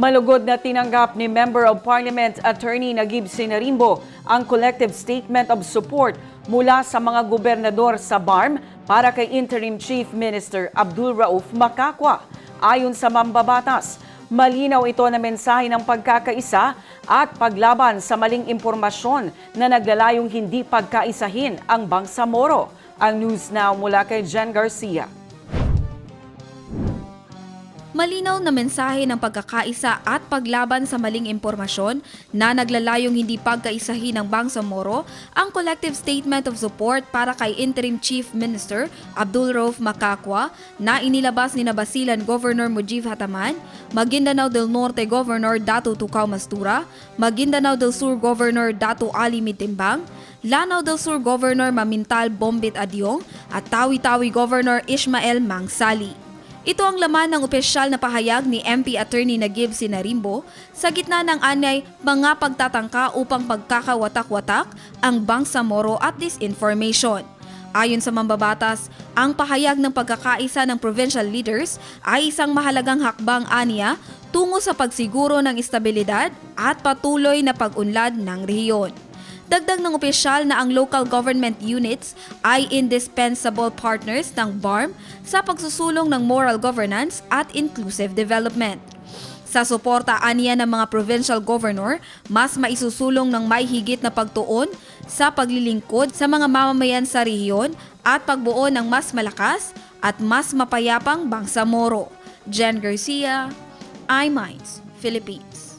Malugod na tinanggap ni Member of Parliament Attorney Nagib Sinarimbo ang collective statement of support mula sa mga gobernador sa BARM para kay Interim Chief Minister Abdul Rauf Makakwa. Ayon sa mambabatas, malinaw ito na mensahe ng pagkakaisa at paglaban sa maling impormasyon na naglalayong hindi pagkaisahin ang Bangsamoro. Ang news now mula kay Jen Garcia. Malinaw na mensahe ng pagkakaisa at paglaban sa maling impormasyon na naglalayong hindi pagkaisahin ng Bangsamoro ang collective statement of support para kay Interim Chief Minister Abdul Rauf Makakwa na inilabas ni Basilan Governor Mujib Hataman, Maguindanao del Norte Governor Dato Tukaw Mastura, Maguindanao del Sur Governor Dato Ali Mitimbang, Lanao del Sur Governor Mamintal Bombit Adyong at Tawi-Tawi Governor Ishmael Mangsali. Ito ang laman ng opisyal na pahayag ni MP Attorney Nagib Sinarimbo sa gitna ng anyay mga pagtatangka upang pagkakawatak-watak ang Bangsamoro at disinformation. Ayon sa mambabatas, ang pahayag ng pagkakaisa ng provincial leaders ay isang mahalagang hakbang aniya tungo sa pagsiguro ng estabilidad at patuloy na pag-unlad ng rehiyon. Dagdag ng opisyal na ang local government units ay indispensable partners ng BARM sa pagsusulong ng moral governance at inclusive development. Sa suporta aniya ng mga provincial governor, mas maisusulong ng may higit na pagtuon sa paglilingkod sa mga mamamayan sa rehiyon at pagbuo ng mas malakas at mas mapayapang Bangsamoro. Jen Garcia, iMinds, Philippines.